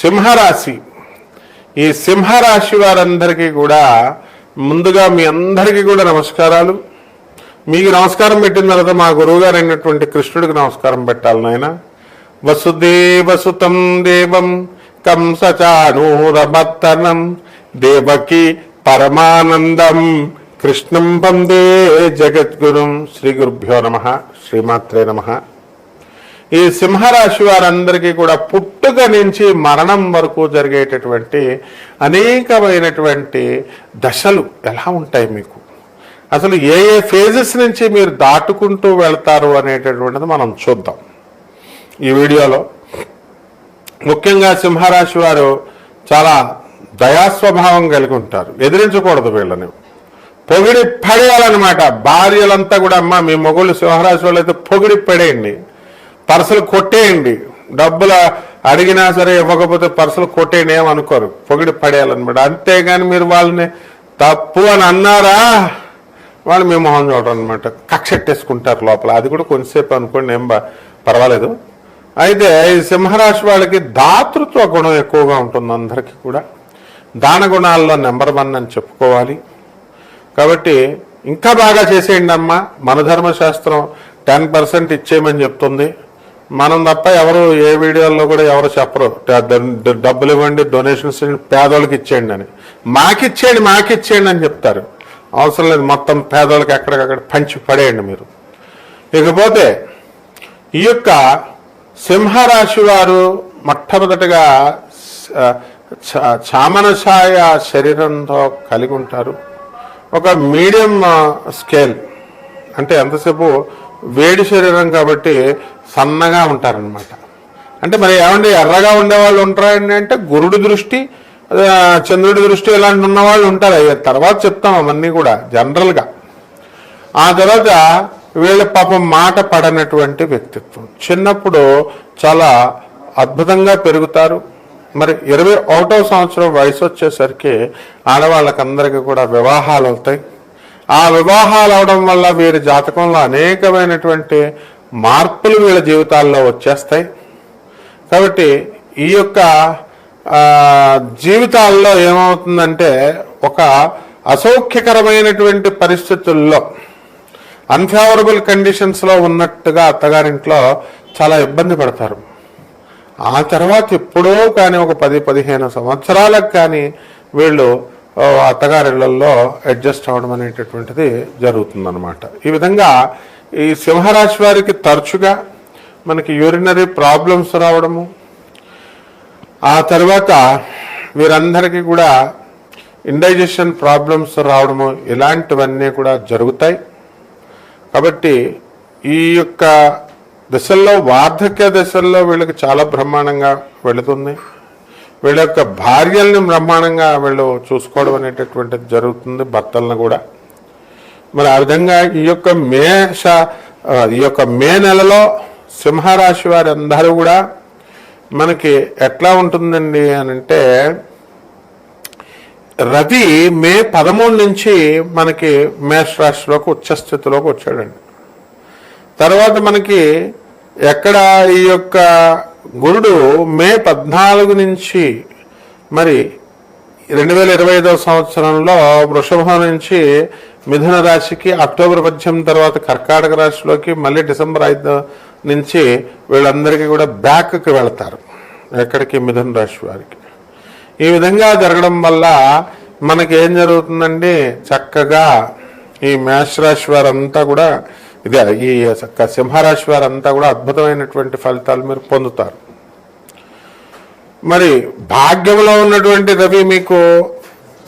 సింహరాశి. ఈ సింహరాశి వారందరికీ కూడా ముందుగా మీ అందరికీ కూడా నమస్కారాలు. మీకు నమస్కారం పెట్టిన తర్వాత మా గురువుగారు అయినటువంటి కృష్ణుడికి నమస్కారం పెట్టాలి నాయన. వసుదేవసుతం దేవం కంసచానూరమత్తనం దేవకి పరమానందం కృష్ణం వందే జగద్గురుం శ్రీ గురుభ్యో నమ. శ్రీమాత్రే నమ. ఈ సింహరాశి వారందరికీ కూడా పుట్టుక నుంచి మరణం వరకు జరిగేటటువంటి అనేకమైనటువంటి దశలు ఎలా ఉంటాయి మీకు? అసలు ఏ ఏ ఫేజెస్ నుంచి మీరు దాటుకుంటూ వెళ్తారు అనేటటువంటిది మనం చూద్దాం. ఈ వీడియోలో ముఖ్యంగా సింహరాశి వారు చాలా దయాస్వభావం కలిగి ఉంటారు. ఎదిరించకూడదు వీళ్ళని. పొగిడి పడేయాలన్నమాట. భార్యలంతా కూడా అమ్మ మీ మొగుళ్ళు సింహరాశి వాళ్ళు అయితే పొగిడి పడేయండి. పర్సలు కొట్టేయండి. డబ్బులు అడిగినా సరే ఇవ్వకపోతే పర్సలు కొట్టేయండి ఏమనుకోరు పొగిడి పడేయాలన్నమాట. అంతేగాని మీరు వాళ్ళని తప్పు అని అన్నారా? వాళ్ళు మీ మొహం చూడరు అనమాట కక్షెట్టేసుకుంటారు లోపల. అది కూడా కొంతసేపు అనుకోండి ఏం పర్వాలేదు. అయితే ఈ సింహరాశి వాళ్ళకి దాతృత్వ గుణం ఎక్కువగా ఉంటుంది అందరికీ కూడా. దాన గుణాల్లో నెంబర్ వన్ అని చెప్పుకోవాలి. కాబట్టి ఇంకా బాగా చేసేయండి అమ్మా. మన ధర్మశాస్త్రం టెన్ పర్సెంట్ ఇచ్చేయమని చెప్తుంది. మనం తప్ప ఎవరు ఏ వీడియోల్లో కూడా ఎవరు చెప్పరు. డబ్బులు ఇవ్వండి డొనేషన్స్ పేదోళ్ళకి ఇచ్చేయండి అని. మాకిచ్చేయండి మాకిచ్చేయండి అని చెప్తారు. అవసరం లేదు మొత్తం పేదోళ్ళకి ఎక్కడికక్కడ పంచి పడేయండి మీరు. ఇకపోతే ఈ యొక్క సింహరాశి వారు మొట్టమొదటిగా చ- చామనఛాయ శరీరంతో కలిగి ఉంటారు. ఒక మీడియం స్కేల్. అంటే ఎంతసేపు వేడి శరీరం కాబట్టి సన్నగా ఉంటారనమాట అంటే మరి ఏమంటే ఎర్రగా ఉండేవాళ్ళు ఉంటారండి అంటే గురుడి దృష్టి చంద్రుడి దృష్టి ఇలాంటి ఉన్నవాళ్ళు ఉంటారు. అయ్యే తర్వాత చెప్తాం అవన్నీ కూడా జనరల్గా. ఆ తర్వాత వీళ్ళ పాపం మాట పడనటువంటి వ్యక్తిత్వం. చిన్నప్పుడు చాలా అద్భుతంగా పెరుగుతారు. మరి ఇరవై ఒకటో సంవత్సరం వయసు వచ్చేసరికి ఆడవాళ్ళకందరికీ కూడా వివాహాలు అవుతాయి. ఆ వివాహాలు అవడం వల్ల వీరి జాతకంలో అనేకమైనటువంటి మార్పులు వీళ్ళ జీవితాల్లో వచ్చేస్తాయి. కాబట్టి ఈ యొక్క జీవితాల్లో ఏమవుతుందంటే ఒక అసౌఖ్యకరమైనటువంటి పరిస్థితుల్లో అన్ఫేవరబుల్ కండిషన్స్లో ఉన్నట్టుగా అత్తగారింట్లో చాలా ఇబ్బంది పడతారు. ఆ తర్వాత ఎప్పుడో కానీ ఒక పది పదిహేను సంవత్సరాలకు కానీ వీళ్ళు అత్తగారిళ్ళలో అడ్జస్ట్ అవ్వడం అనేటటువంటిది జరుగుతుందన్నమాట. ఈ విధంగా ఈ సింహరాశి వారికి తరచుగా మనకి యూరినరీ ప్రాబ్లమ్స్ రావడము. ఆ తర్వాత వీరందరికీ కూడా ఇండైజెషన్ ప్రాబ్లమ్స్ రావడము ఇలాంటివన్నీ కూడా జరుగుతాయి. కాబట్టి ఈ యొక్క దశల్లో వార్ధక్య దశల్లో వీళ్ళకి చాలా బ్రహ్మాండంగా వెళుతుంది. వీళ్ళ యొక్క భార్యల్ని బ్రహ్మాండంగా వీళ్ళు చూసుకోవడం అనేటటువంటిది జరుగుతుంది భర్తలను కూడా. మరి ఆ విధంగా ఈ యొక్క మేష ఈ యొక్క మే నెలలో సింహరాశి వారి అందరూ కూడా మనకి ఎట్లా ఉంటుందండి అని అంటే రవి మే పదమూడు నుంచి మనకి మేషరాశిలోకి ఉచ్చస్థితిలోకి వచ్చాడండి. తర్వాత మనకి ఎక్కడ ఈ యొక్క గురుడు మే పద్నాలుగు నుంచి మరి రెండు వేల ఇరవై ఐదవ సంవత్సరంలో వృషభం నుంచి మిథున రాశికి అక్టోబర్ పద్దెనిమిది తర్వాత కర్కాటక రాశిలోకి మళ్ళీ డిసెంబర్ ఐదు నుంచి వీళ్ళందరికీ కూడా బ్యాక్కి వెళతారు. ఎక్కడికి? మిథున రాశి వారికి. ఈ విధంగా జరగడం వల్ల మనకి ఏం జరుగుతుందండి? చక్కగా ఈ మేషరాశి వారంతా కూడా ఇదే ఈ సింహరాశి వారంతా కూడా అద్భుతమైనటువంటి ఫలితాలు మీరు పొందుతారు. మరి భాగ్యంలో ఉన్నటువంటి రవి మీకు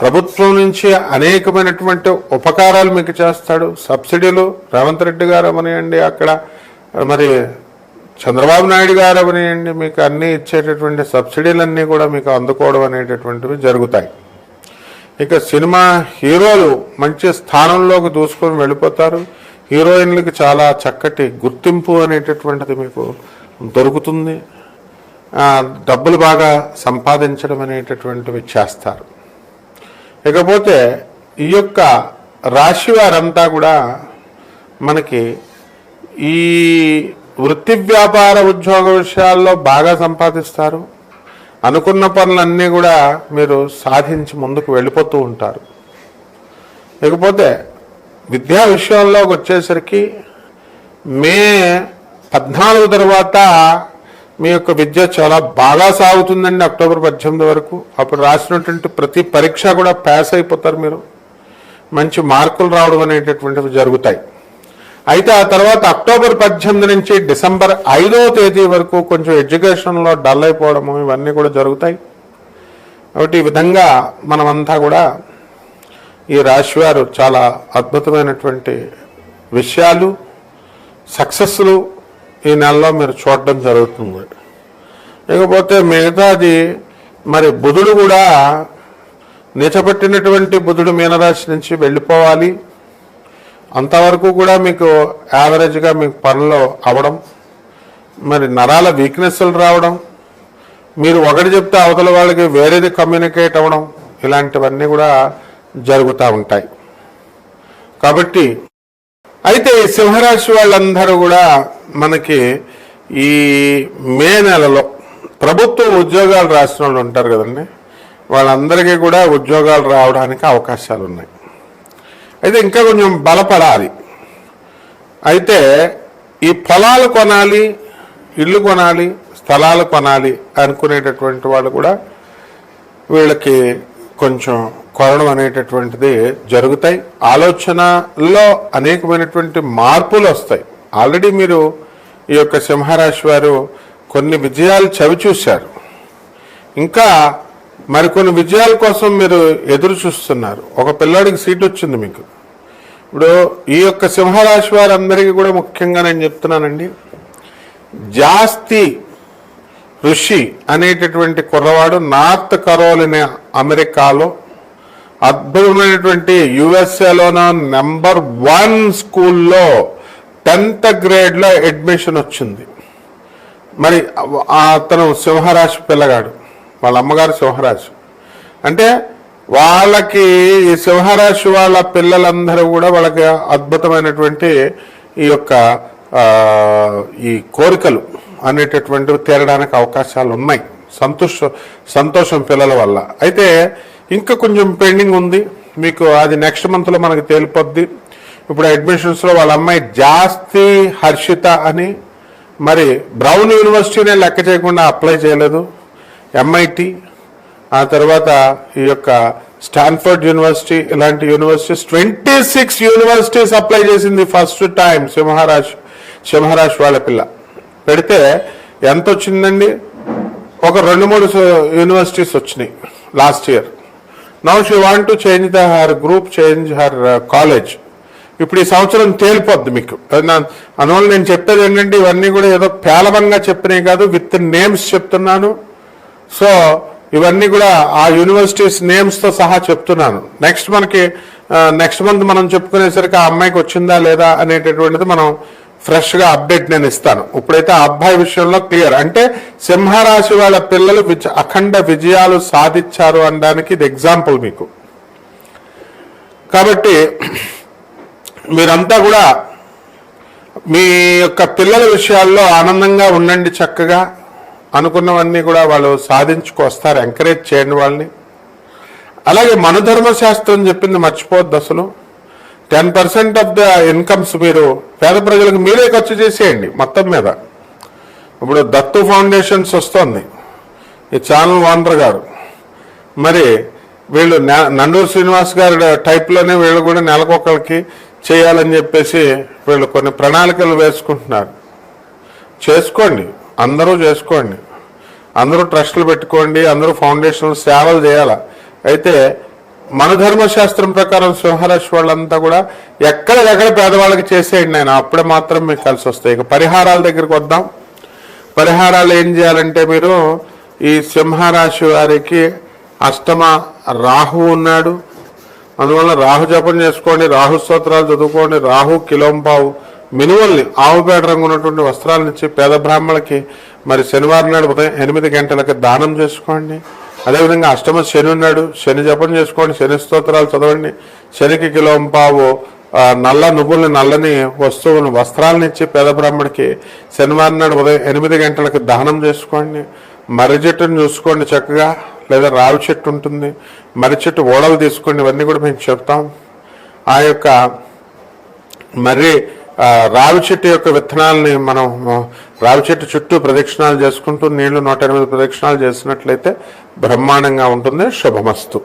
ప్రభుత్వం నుంచి అనేకమైనటువంటి ఉపకారాలు మీకు చేస్తాడు. సబ్సిడీలు రేవంత్ రెడ్డి గారు అవనియండి అక్కడ. మరి చంద్రబాబు నాయుడు గారు అవనియండి మీకు అన్నీ ఇచ్చేటటువంటి సబ్సిడీలన్నీ కూడా మీకు అందుకోవడం అనేటటువంటివి జరుగుతాయి. ఇక సినిమా హీరోలు మంచి స్థానంలోకి దూసుకొని వెళ్ళిపోతారు. హీరోయిన్లకి చాలా చక్కటి గుర్తింపు అనేటటువంటిది మీకు దొరుకుతుంది. డబ్బులు బాగా సంపాదించడం అనేటటువంటివి చేస్తారు. ఇకపోతే ఈ యొక్క రాశి వారంతా కూడా మనకి ఈ వృత్తి వ్యాపార ఉద్యోగ విషయాల్లో బాగా సంపాదిస్తారు. అనుకున్న పనులన్నీ కూడా మీరు సాధించి ముందుకు వెళ్ళిపోతూ ఉంటారు. ఇకపోతే విద్యా విషయంలోకి వచ్చేసరికి మే పద్నాలుగు తర్వాత మీ యొక్క విద్య చాలా బాగా సాగుతుందండి అక్టోబర్ పద్దెనిమిది వరకు. అప్పుడు రాసినటువంటి ప్రతి పరీక్ష కూడా పాస్ అయిపోతారు మీరు. మంచి మార్కులు రావడం అనేటటువంటివి జరుగుతాయి. అయితే ఆ తర్వాత అక్టోబర్ పద్దెనిమిది నుంచి డిసెంబర్ ఐదో తేదీ వరకు కొంచెం ఎడ్యుకేషన్లో డల్ అయిపోవడము ఇవన్నీ కూడా జరుగుతాయి. కాబట్టి ఈ విధంగా మనమంతా కూడా ఈ రాశివారు చాలా అద్భుతమైనటువంటి విషయాలు సక్సెస్లు ఈ నెలలో మీరు చూడడం జరుగుతుంది. ఇకపోతే మిగతాది మరి బుధుడు కూడా నిచబెట్టినటువంటి బుధుడు మీనరాశి నుంచి వెళ్ళిపోవాలి. అంతవరకు కూడా మీకు యావరేజ్గా మీకు పనులు అవడం మరి నరాల వీక్నెస్లు రావడం మీరు ఒకటి చెప్తే అవతల వాళ్ళకి వేరేది కమ్యూనికేట్ అవ్వడం ఇలాంటివన్నీ కూడా జరుగుతూ ఉంటాయి. కాబట్టి అయితే సింహరాశి వాళ్ళందరూ కూడా మనకి ఈ మే నెలలో ప్రభుత్వ ఉద్యోగాలు రాసిన వాళ్ళు ఉంటారు కదండి వాళ్ళందరికీ కూడా ఉద్యోగాలు రావడానికి అవకాశాలు ఉన్నాయి. అయితే ఇంకా కొంచెం బలపడాలి. అయితే ఈ పొలాలు కొనాలి ఇల్లు కొనాలి స్థలాలు కొనాలి అనుకునేటటువంటి వాళ్ళు కూడా వీళ్ళకి కొంచెం కొనడం అనేటటువంటిది జరుగుతాయి. ఆలోచనలో అనేకమైనటువంటి మార్పులు వస్తాయి. ఆల్రెడీ మీరు ఈ యొక్క సింహరాశి వారు కొన్ని విజయాలు చవి చూశారు. ఇంకా మరికొన్ని విజయాల కోసం మీరు ఎదురు చూస్తున్నారు. ఒక పిల్లాడికి సీట్ వచ్చింది మీకు. ఇప్పుడు ఈ యొక్క సింహరాశి వారందరికీ కూడా ముఖ్యంగా నేను చెప్తున్నానండి. జాస్తి ఋషి అనేటటువంటి కుర్రవాడు నార్త్ కరోలిన అమెరికాలో అద్భుతమైనటువంటి యుఎస్ఏలోన నెంబర్ వన్ స్కూల్లో టెన్త్ గ్రేడ్లో అడ్మిషన్ వచ్చింది. మరి అతను సింహరాశి పిల్లగాడు వాళ్ళ అమ్మగారు సింహరాశి. అంటే వాళ్ళకి ఈ సింహరాశి వాళ్ళ పిల్లలందరూ కూడా వాళ్ళకి అద్భుతమైనటువంటి ఈ యొక్క ఈ కోరికలు అనేటటువంటివి తీరడానికి అవకాశాలు ఉన్నాయి. సంతోష సంతోషం పిల్లల వల్ల. అయితే ఇంకా కొంచెం పెండింగ్ ఉంది. మీకు అది నెక్స్ట్ మంత్లో మనకు తేలిపోద్ది. ఇప్పుడు అడ్మిషన్స్లో వాళ్ళ అమ్మాయి జాస్తి హర్షిత అని మరి బ్రౌన్ యూనివర్సిటీనే లెక్క చేయకుండా అప్లై చేయలేదు. ఎంఐటి ఆ తర్వాత ఈ యొక్క స్టాన్ఫర్డ్ యూనివర్సిటీ ఇలాంటి universities twenty six universities apply చేసింది ఫస్ట్ టైం సింహరాజ్ సింహరాజ్ వాళ్ళ పిల్ల. పెడితే ఎంత వచ్చిందండి? ఒక రెండు మూడు యూనివర్సిటీస్ వచ్చినాయి last year. Now she want to change the her group change her college. ఇప్పుడు ఈ సంవత్సరం తేలిపోద్ది మీకు. అందువల్ల నేను చెప్పేది ఏంటంటే ఇవన్నీ కూడా ఏదో పేలవంగా చెప్పినవి కాదు విత్ నేమ్స్ చెప్తున్నాను. సో ఇవన్నీ కూడా ఆ యూనివర్సిటీస్ నేమ్స్తో సహా చెప్తున్నాను. నెక్స్ట్ మనకి నెక్స్ట్ మంత్ మనం చెప్పుకునేసరికి ఆ అమ్మాయికి వచ్చిందా లేదా అనేటటువంటిది మనం ఫ్రెష్గా అప్డేట్ నేను ఇస్తాను. ఇప్పుడైతే ఆ అబ్బాయి విషయంలో క్లియర్. అంటే సింహరాశి వాళ్ళ పిల్లలు అఖండ విజయాలు సాధించారు అనడానికి ఇది ఎగ్జాంపుల్ మీకు. కాబట్టి మీరంతా కూడా మీ యొక్క పిల్లల విషయాల్లో ఆనందంగా ఉండండి చక్కగా. అనుకున్నవన్నీ కూడా వాళ్ళు సాధించుకొస్తారు ఎంకరేజ్ చేయండి వాళ్ళని. అలాగే మనుధర్మ శాస్త్రం చెప్పింది మర్చిపోవద్దు అసలు. Ten percent of the incomes మీరు పేద ప్రజలకు మీరే ఖర్చు చేసేయండి మొత్తం మీద. ఇప్పుడు దత్తు ఫౌండేషన్స్ వస్తుంది. ఈ ఛానల్ ఓనర్ గారు. మరి వీళ్ళు నండూరు శ్రీనివాస్ గారి టైప్లోనే వీళ్ళు కూడా నెలకొకరికి చేయాలని చెప్పేసి వీళ్ళు కొన్ని ప్రణాళికలు వేసుకుంటున్నారు. చేసుకోండి. అందరూ చేసుకోండి. అందరూ ట్రస్టులు పెట్టుకోండి. అందరూ ఫౌండేషన్ సేవలు చేయాల? అయితే మన ధర్మశాస్త్రం ప్రకారం సింహరాశి వాళ్ళంతా కూడా ఎక్కడెక్కడ పేదవాళ్ళకి చేసేయండి నేను అప్పుడే మాత్రం మీకు కలిసి వస్తాయి. ఇక పరిహారాల దగ్గరికి వద్దాం. పరిహారాలు ఏం చేయాలంటే మీరు ఈ సింహరాశి వారికి అష్టమ రాహు ఉన్నాడు. అందువల్ల రాహు జపం చేసుకోండి రాహు స్తోత్రాలు చదువుకోండి రాహు కిలోంపావు మినువల్ని ఆవుపేట రంగు ఉన్నటువంటి వస్త్రాలను ఇచ్చి పేద బ్రాహ్మణులకి మరి శనివారం నాడు ఉదయం ఎనిమిది గంటలకు దానం చేసుకోండి. అదేవిధంగా అష్టమ శని ఉన్నాడు శని జపం చేసుకోండి శని స్తోత్రాలు చదవండి. శనికి కిలోంపావు నల్ల నువ్వుల్ని నల్లని వస్తువులను వస్త్రాలను ఇచ్చి పేద బ్రాహ్మడికి శనివారం నాడు ఉదయం ఎనిమిది గంటలకు దానం చేసుకోండి. మర్రి చెట్టును చూసుకోండి చక్కగా. లేదా రావి చెట్టు ఉంటుంది మర్రి చెట్టు ఓడలు తీసుకోండి ఇవన్నీ కూడా మేము చెప్తాం. ఆ యొక్క మరి రావి చెట్టు యొక్క విత్తనాలని మనం రావి చెట్టు చుట్టూ ప్రదక్షిణాలు చేసుకుంటూ నీళ్ళు నూట ఎనిమిది ప్రదక్షిణాలు చేసినట్లయితే బ్రహ్మాండంగా ఉంటుంది. శుభమస్తు.